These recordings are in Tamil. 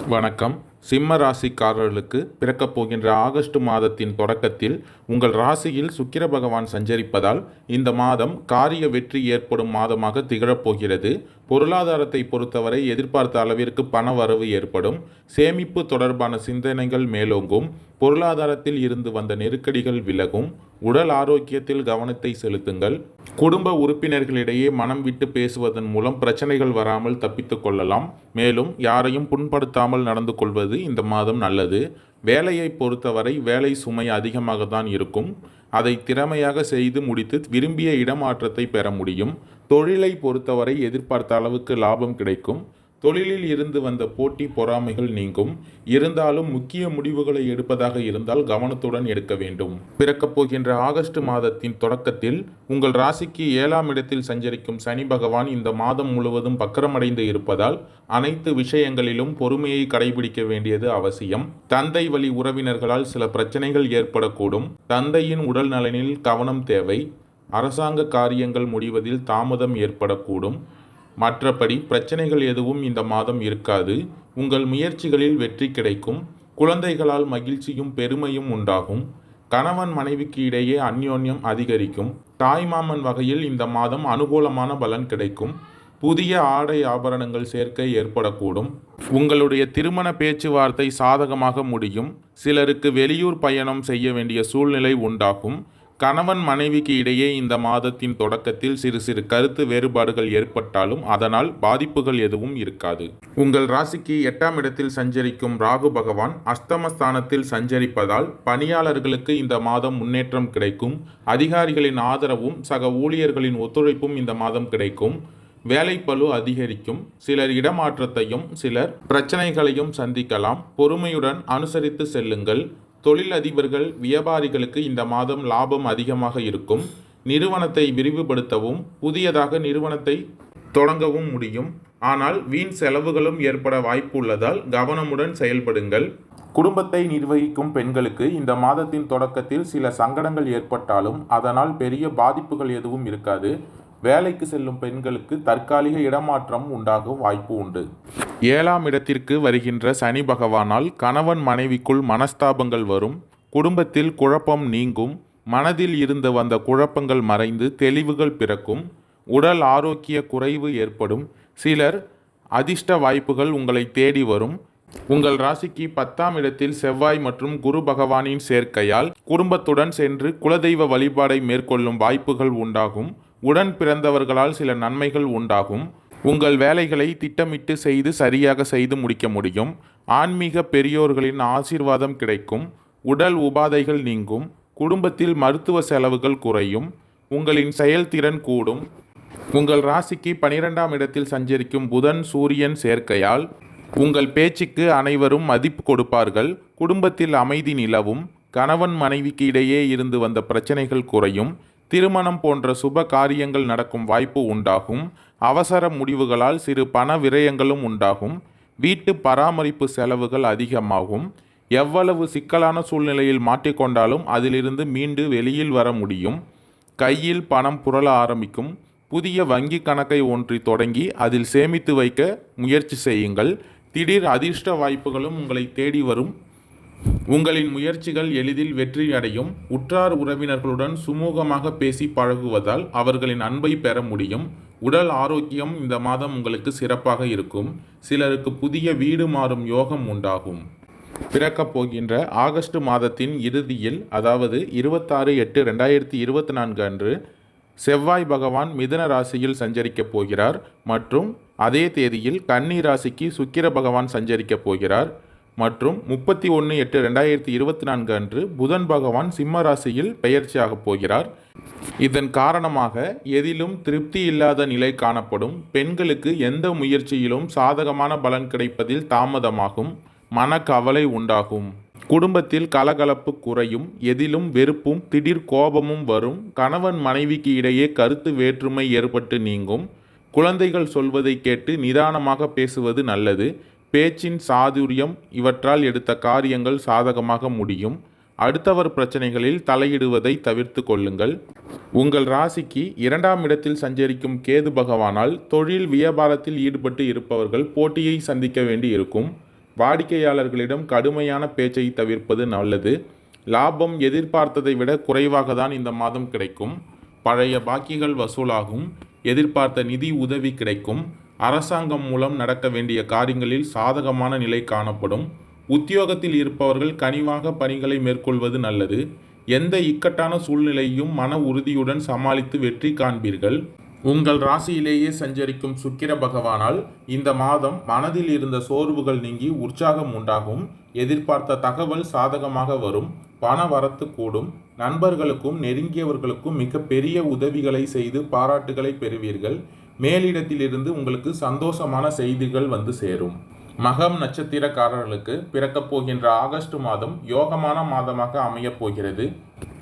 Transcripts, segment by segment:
வணக்கம். சிம்ம ராசிக்காரர்களுக்கு பிறக்கப் போகின்ற ஆகஸ்ட் மாதத்தின் தொடக்கத்தில் உங்கள் ராசியில் சுக்கிர பகவான் சஞ்சரிப்பதால் இந்த மாதம் காரிய வெற்றி ஏற்படும் மாதமாக திகழப்போகிறது. பொருளாதாரத்தை பொறுத்தவரை எதிர்பார்த்த அளவிற்கு பண வரவு ஏற்படும். சேமிப்பு தொடர்பான சிந்தனைகள் மேலோங்கும். பொருளாதாரத்தில் இருந்து வந்த நெருக்கடிகள் விலகும். உடல் ஆரோக்கியத்தில் கவனத்தை செலுத்துங்கள். குடும்ப உறுப்பினர்களிடையே மனம் விட்டு பேசுவதன் மூலம் பிரச்சனைகள் வராமல் தப்பித்துக் கொள்ளலாம். மேலும் யாரையும் புண்படுத்தாமல் நடந்து கொள்வது இந்த மாதம் நல்லது. வேலையை பொறுத்தவரை வேலை சுமை அதிகமாக தான் இருக்கும். அதை திறமையாக செய்து முடித்து விரும்பிய இடமாற்றத்தை பெற முடியும். தொழிலை பொறுத்தவரை எதிர்பார்த்த அளவுக்கு லாபம் கிடைக்கும். தொழிலில் இருந்து வந்த போட்டி பொறாமைகள் நீங்கும். இருந்தாலும் முக்கிய முடிவுகளை எடுப்பதாக இருந்தால் கவனத்துடன் எடுக்க வேண்டும். பிறக்கப் போகின்ற ஆகஸ்ட் மாதத்தின் தொடக்கத்தில் உங்கள் ராசிக்கு ஏழாம் இடத்தில் சஞ்சரிக்கும் சனி பகவான் இந்த மாதம் முழுவதும் பக்கரமடைந்து இருப்பதால் அனைத்து விஷயங்களிலும் பொறுமையை கடைபிடிக்க வேண்டியது அவசியம். தந்தை வழி உறவினர்களால் சில பிரச்சனைகள் ஏற்படக்கூடும். தந்தையின் உடல் நலனில் கவனம் தேவை. அரசாங்க காரியங்கள் முடிவதில் தாமதம் ஏற்படக்கூடும். மற்றபடி பிரச்சனைகள் எதுவும் இந்த மாதம் இருக்காது. உங்கள் முயற்சிகளில் வெற்றி கிடைக்கும். குழந்தைகளால் மகிழ்ச்சியும் பெருமையும் உண்டாகும். கணவன் மனைவிக்கு இடையே அந்யோன்யம் அதிகரிக்கும். தாய்மாமன் வகையில் இந்த மாதம் அனுகூலமான பலன் கிடைக்கும். புதிய ஆடை ஆபரணங்கள் சேர்க்கை ஏற்படக்கூடும். உங்களுடைய திருமண பேச்சுவார்த்தை சாதகமாக முடியும். சிலருக்கு வெளியூர் பயணம் செய்ய வேண்டிய சூழ்நிலை உண்டாகும். கணவன் மனைவிக்கு இடையே இந்த மாதத்தின் தொடக்கத்தில் சிறு சிறு கருத்து வேறுபாடுகள் ஏற்பட்டாலும் அதனால் பாதிப்புகள் எதுவும் இருக்காது. உங்கள் ராசிக்கு எட்டாம் இடத்தில் சஞ்சரிக்கும் ராகு பகவான் அஸ்தமஸ்தானத்தில் சஞ்சரிப்பதால் பணியாளர்களுக்கு இந்த மாதம் முன்னேற்றம் கிடைக்கும். அதிகாரிகளின் ஆதரவும் சக ஊழியர்களின் ஒத்துழைப்பும் இந்த மாதம் கிடைக்கும். வேலைப்பளு அதிகரிக்கும். சிலர் இடமாற்றத்தையும் சிலர் பிரச்சனைகளையும் சந்திக்கலாம். பொறுமையுடன் அனுசரித்து செல்லுங்கள். தொழில் அதிபர்கள் வியாபாரிகளுக்கு இந்த மாதம் லாபம் அதிகமாக இருக்கும். நிறுவனத்தை விரிவுபடுத்தவும் புதியதாக நிறுவனத்தை தொடங்கவும் முடியும். ஆனால் வீண் செலவுகளும் ஏற்பட வாய்ப்பு உள்ளதால் கவனமுடன் செயல்படுங்கள். குடும்பத்தை நிர்வகிக்கும் பெண்களுக்கு இந்த மாதத்தின் தொடக்கத்தில் சில சங்கடங்கள் ஏற்பட்டாலும் அதனால் பெரிய பாதிப்புகள் எதுவும் இருக்காது. வேலைக்கு செல்லும் பெண்களுக்கு தற்காலிக இடமாற்றம் உண்டாகும் வாய்ப்பு உண்டு. ஏழாம் இடத்திற்கு வருகின்ற சனி பகவானால் கணவன் மனைவிக்குள் மனஸ்தாபங்கள் வரும் குடும்பத்தில் குழப்பம் நீங்கும் மனதில் இருந்து வந்த குழப்பங்கள் மறைந்து தெளிவுகள் பிறக்கும் உடல் ஆரோக்கிய குறைவு ஏற்படும் சிலர் அதிர்ஷ்ட வாய்ப்புகள் உங்களை தேடி வரும். உங்கள் ராசிக்கு பத்தாம் இடத்தில் செவ்வாய் மற்றும் குரு பகவானின் சேர்க்கையால் குடும்பத்துடன் சென்று குலதெய்வ வழிபாடை மேற்கொள்ளும் வாய்ப்புகள் உண்டாகும். உடன் பிறந்தவர்களால் சில நன்மைகள் உண்டாகும். உங்கள் வேலைகளை திட்டமிட்டு செய்து சரியாக செய்து முடிக்க முடியும். ஆன்மீக பெரியோர்களின் ஆசீர்வாதம் கிடைக்கும். உடல் உபாதைகள் நீங்கும். குடும்பத்தில் மருத்துவ செலவுகள் குறையும். உங்களின் செயல்திறன் கூடும். உங்கள் ராசிக்கு பனிரெண்டாம் இடத்தில் சஞ்சரிக்கும் புதன் சூரியன் சேர்க்கையால் உங்கள் பேச்சுக்கு அனைவரும் மதிப்பு கொடுப்பார்கள். குடும்பத்தில் அமைதி நிலவும். கணவன் மனைவிக்கு இடையே இருந்து வந்த பிரச்சனைகள் குறையும். திருமணம் போன்ற சுப காரியங்கள் நடக்கும் வாய்ப்பு உண்டாகும். அவசர முடிவுகளால் சிறு பண விரயங்களும் உண்டாகும். வீட்டு பராமரிப்பு செலவுகள் அதிகமாகும். எவ்வளவு சிக்கலான சூழ்நிலையில் மாட்டிக்கொண்டாலும் அதிலிருந்து மீண்டு வெளியில் வர முடியும். கையில் பணம் புரள ஆரம்பிக்கும். புதிய வங்கி கணக்கை ஒன்றி தொடங்கி அதில் சேமித்து வைக்க முயற்சி செய்யுங்கள். திடீர் அதிர்ஷ்ட வாய்ப்புகளும் உங்களை தேடி வரும். உங்களின் முயற்சிகள் எளிதில் வெற்றி அடையும் உற்றார் உறவினர்களுடன் சுமூகமாக பேசி பழகுவதால் அவர்களின் அன்பை பெற முடியும். உடல் ஆரோக்கியம் இந்த மாதம் உங்களுக்கு சிறப்பாக இருக்கும். சிலருக்கு புதிய வீடு மாறும் யோகம் உண்டாகும். பிறக்கப் போகின்ற ஆகஸ்ட் மாதத்தின் இறுதியில் அதாவது இருபத்தாறு எட்டு ரெண்டாயிரத்தி இருபத்தி நான்கு அன்று செவ்வாய் பகவான் மிதன ராசியில் சஞ்சரிக்கப் போகிறார். மற்றும் அதே தேதியில் கன்னி ராசிக்கு சுக்கிர பகவான் சஞ்சரிக்கப் போகிறார். மற்றும் முப்பத்தி ஒன்று எட்டு ரெண்டாயிரத்தி இருபத்தி நான்கு அன்று புதன் பகவான் சிம்ம ராசியில் பெயர்ச்சியாகப் போகிறார். இதன் காரணமாக எதிலும் திருப்தி இல்லாத நிலை காணப்படும். பெண்களுக்கு எந்த முயற்சியிலும் சாதகமான பலன் கிடைப்பதில் தாமதமாகும். மனக்கவலை உண்டாகும். குடும்பத்தில் கலகலப்பு குறையும். எதிலும் வெறுப்பும் திடீர் கோபமும் வரும். கணவன் மனைவிக்கு இடையே கருத்து வேற்றுமை ஏற்பட்டு நீங்கும். குழந்தைகள் சொல்வதை கேட்டு நிதானமாக பேசுவது நல்லது. பேச்சின் சாதுரியம் இவற்றால் எடுத்த காரியங்கள் சாதகமாக முடியும். அடுத்தவர் பிரச்சனைகளில் தலையிடுவதை தவிர்த்து கொள்ளுங்கள். உங்கள் ராசிக்கு இரண்டாம் இடத்தில் சஞ்சரிக்கும் கேது பகவானால் தொழில் வியாபாரத்தில் ஈடுபட்டு இருப்பவர்கள் போட்டியை சந்திக்க வேண்டி இருக்கும் வாடிக்கையாளர்களிடம் கடுமையான பேச்சை தவிர்ப்பது நல்லது. லாபம் எதிர்பார்த்ததை விட குறைவாக தான் இந்த மாதம் கிடைக்கும். பழைய பாக்கிகள் வசூலாகும். எதிர்பார்த்த நிதி உதவி கிடைக்கும். அரசாங்கம் மூலம் நடக்க வேண்டிய காரியங்களில் சாதகமான நிலை காணப்படும். உத்தியோகத்தில் இருப்பவர்கள் கனிவாக பணிகளை மேற்கொள்வது நல்லது. எந்த இக்கட்டான சூழ்நிலையும் மன உறுதியுடன் சமாளித்து வெற்றி காண்பீர்கள். உங்கள் ராசியிலேயே சஞ்சரிக்கும் சுக்கிர பகவானால் இந்த மாதம் மனதில் இருந்த சோர்வுகள் நீங்கி உற்சாகம் உண்டாகும். எதிர்பார்த்த தகவல் சாதகமாக வரும். பண வரத்து கூடும். நண்பர்களுக்கும் நெருங்கியவர்களுக்கும் மிக பெரிய உதவிகளை செய்து பாராட்டுகளை பெறுவீர்கள். மேலிடத்திலிருந்து உங்களுக்கு சந்தோஷமான செய்திகள் வந்து சேரும். மகம் நட்சத்திரக்காரர்களுக்கு பிறக்கப் போகின்ற ஆகஸ்ட் மாதம் யோகமான மாதமாக அமையப் போகிறது.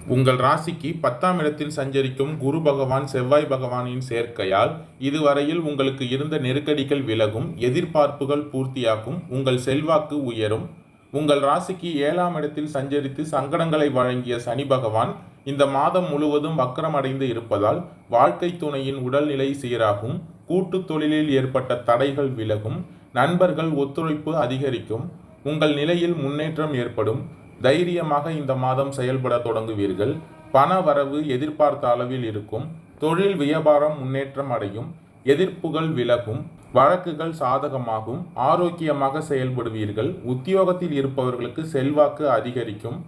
உங்கள் ராசிக்கு பத்தாம் இடத்தில் சஞ்சரிக்கும் குரு பகவான் செவ்வாய் பகவானின் சேர்க்கையால் இதுவரையில் உங்களுக்கு இருந்த நெருக்கடிகள் விலகும் எதிர்பார்ப்புகள் பூர்த்தியாகும் உங்கள் செல்வாக்கு உயரும். உங்கள் ராசிக்கு ஏழாம் இடத்தில் சஞ்சரித்து சங்கடங்களை வழங்கிய சனி பகவான் இந்த மாதம் முழுவதும் வக்கரம் அடைந்து இருப்பதால் வாழ்க்கை துணையின் உடல்நிலை சீராகும் கூட்டு தொழிலில் ஏற்பட்ட தடைகள் விலகும் நண்பர்கள் ஒத்துழைப்பு அதிகரிக்கும் உங்கள் நிலையில் முன்னேற்றம் ஏற்படும் தைரியமாக இந்த மாதம் செயல்பட தொடங்குவீர்கள் பண வரவு எதிர்பார்த்த அளவில் இருக்கும் தொழில் வியாபாரம் முன்னேற்றம் அடையும் எதிர்ப்புகள் விலகும் வழக்குகள் சாதகமாகும் ஆரோக்கியமாக செயல்படுவீர்கள் உத்தியோகத்தில் இருப்பவர்களுக்கு செல்வாக்கு அதிகரிக்கும்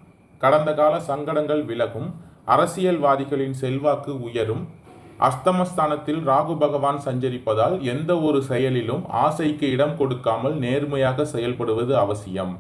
கடந்த கால சங்கடங்கள் விலகும் அரசியல்வாதிகளின் செல்வாக்கு உயரும். அஸ்தமஸ்தானத்தில் ராகு பகவான் சஞ்சரிப்பதால் எந்த ஒரு செயலிலும் ஆசைக்கு இடம் கொடுக்காமல் நேர்மையாக செயல்படுவது அவசியம்.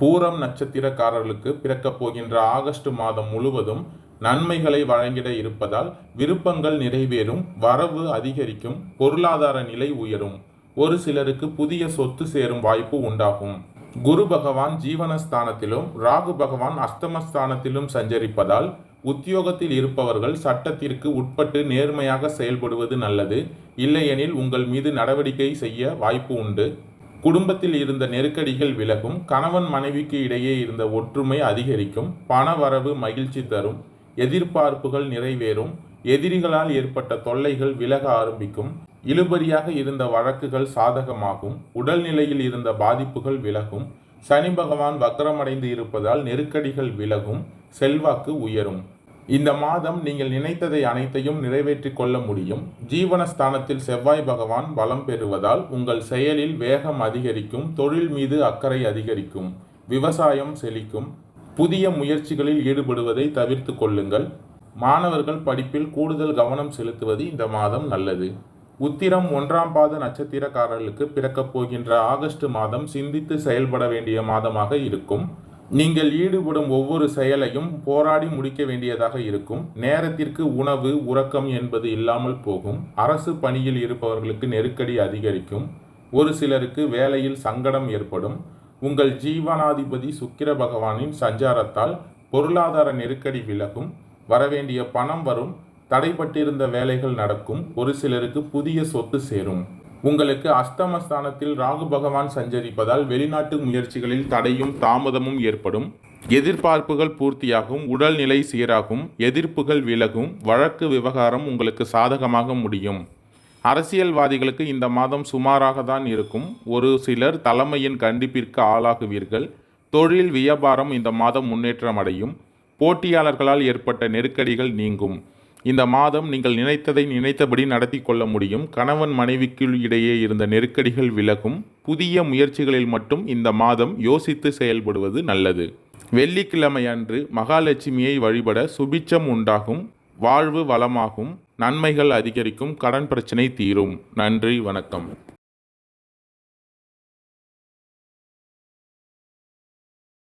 பூரம் நட்சத்திரக்காரர்களுக்கு பிறக்கப் போகின்ற ஆகஸ்ட் மாதம் முழுவதும் நன்மைகளை வழங்கிட இருப்பதால் விருப்பங்கள் நிறைவேறும் வரவு அதிகரிக்கும் பொருளாதார நிலை உயரும். ஒரு சிலருக்கு புதிய சொத்து சேரும் வாய்ப்பு உண்டாகும். குரு பகவான் ஜீவனஸ்தானத்திலும் ராகு பகவான் அஸ்தமஸ்தானத்திலும் சஞ்சரிப்பதால் உத்தியோகத்தில் இருப்பவர்கள் சட்டத்திற்கு உட்பட்டு நேர்மையாக செயல்படுவது நல்லது. இல்லையெனில் உங்கள் மீது நடவடிக்கை செய்ய வாய்ப்பு உண்டு. குடும்பத்தில் இருந்த நெருக்கடிகள் விலகும். கணவன் மனைவிக்கு இடையே இருந்த ஒற்றுமை அதிகரிக்கும். பண வரவு மகிழ்ச்சி தரும். எதிர்பார்ப்புகள் நிறைவேறும். எதிரிகளால் ஏற்பட்ட தொல்லைகள் விலக ஆரம்பிக்கும். இழுபறியாக இருந்த வழக்குகள் சாதகமாகும். உடல்நிலையில் இருந்த பாதிப்புகள் விலகும். சனி பகவான் வக்கரமடைந்து இருப்பதால் நெருக்கடிகள் விலகும். செல்வாக்கு உயரும். இந்த மாதம் நீங்கள் நினைத்ததை அனைத்தையும் நிறைவேற்றிக் கொள்ள முடியும். ஜீவனஸ்தானத்தில் செவ்வாய் பகவான் பலம் பெறுவதால் உங்கள் செயலில் வேகம் அதிகரிக்கும். தொழில் மீது அக்கறை அதிகரிக்கும். விவசாயம் செழிக்கும். புதிய முயற்சிகளில் ஈடுபடுவதை தவிர்த்து கொள்ளுங்கள். மாணவர்கள் படிப்பில் கூடுதல் கவனம் செலுத்துவது இந்த மாதம் நல்லது. உத்திரம் ஒன்றாம் பாத நட்சத்திரக்காரர்களுக்கு பிறக்கப் போகின்ற ஆகஸ்ட் மாதம் சிந்தித்து செயல்பட வேண்டிய மாதமாக இருக்கும். நீங்கள் ஈடுபடும் ஒவ்வொரு செயலையும் போராடி முடிக்க வேண்டியதாக இருக்கும். நேரத்திற்கு உணவு உறக்கம் என்பது இல்லாமல் போகும். அரசு பணியில் இருப்பவர்களுக்கு நெருக்கடி அதிகரிக்கும். ஒரு சிலருக்கு வேலையில் சங்கடம் ஏற்படும். உங்கள் ஜீவனாதிபதி சுக்கிர பகவானின் சஞ்சாரத்தால் பொருளாதார நெருக்கடி விலகும். வரவேண்டிய பணம் வரும். தடைப்பட்டிருந்த வேலைகள் நடக்கும். ஒரு சிலருக்கு புதிய சொத்து சேரும். உங்களுக்கு அஸ்தமஸ்தானத்தில் ராகு பகவான் சஞ்சரிப்பதால் வெளிநாட்டு முயற்சிகளில் தடையும் தாமதமும் ஏற்படும். எதிர்பார்ப்புகள் பூர்த்தியாகும். உடல்நிலை சீராகும். எதிர்ப்புகள் விலகும். வழக்கு விவகாரம் உங்களுக்கு சாதகமாக முடியும். அரசியல்வாதிகளுக்கு இந்த மாதம் சுமாராக தான் இருக்கும். ஒரு சிலர் தலைமையின் கண்டிப்பிற்கு ஆளாகுவீர்கள். தொழில் வியாபாரம் இந்த மாதம் முன்னேற்றம் அடையும். போட்டியாளர்களால் ஏற்பட்ட நெருக்கடிகள் நீங்கும். இந்த மாதம் நீங்கள் நினைத்ததை நினைத்தபடி நடத்தி கொள்ள முடியும். கணவன் மனைவிக்குள் இடையே இருந்த நெருக்கடிகள் விலகும். புதிய முயற்சிகளில் மட்டும் இந்த மாதம் யோசித்து செயல்படுவது நல்லது. வெள்ளிக்கிழமை அன்று மகாலட்சுமியை வழிபட சுபிச்சம் உண்டாகும். வாழ்வு வளமாகும். நன்மைகள் அதிகரிக்கும். கடன் பிரச்சனை தீரும். நன்றி. வணக்கம்.